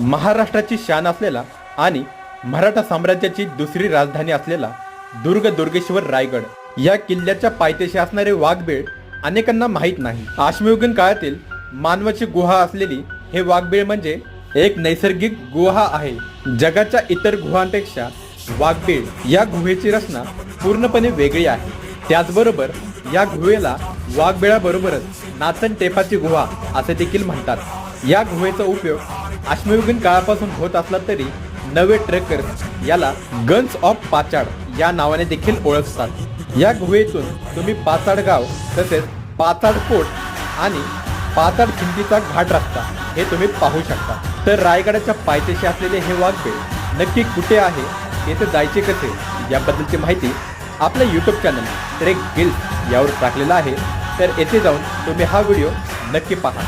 महाराष्ट्राची शान असलेला आणि मराठा साम्राज्याची दुसरी राजधानी असलेला दुर्ग दुर्गेश्वर रायगड या किल्ल्याच्या पायथ्याशी असणारे वाघबेळ अनेकांना माहीत नाही. आश्मयुगीन काळातील मानवाची गुहा असलेली हे वाघबेळ म्हणजे एक नैसर्गिक गुहा आहे. जगाच्या इतर गुहांपेक्षा वाघबेळ या गुहेची रचना पूर्णपणे वेगळी आहे. त्याचबरोबर या गुहेला वाघबेळाबरोबरच नाचन टेपाची गुहा असे देखील म्हणतात. या गुहेचा उपयोग अश्मयुगीन काळापासून होत असला तरी नवे ट्रेकर्स याला गन्स ऑफ पाचाड या नावाने देखील ओळखतात. या गुहेतून तुम्ही पाचाड गाव तसेच पाचाड कोट आणि पाचाड खिंडीचा घाट रस्ता हे तुम्ही पाहू शकता. तर रायगडाच्या पायथ्याशी असलेले हे वाघबीळ नक्की कुठे आहे येथे जायचे कसे याबद्दलची माहिती आपल्या यूट्यूब चॅनल ट्रेक गिल्स यावर टाकलेला आहे. तर येथे जाऊन तुम्ही हा व्हिडिओ नक्की पहा.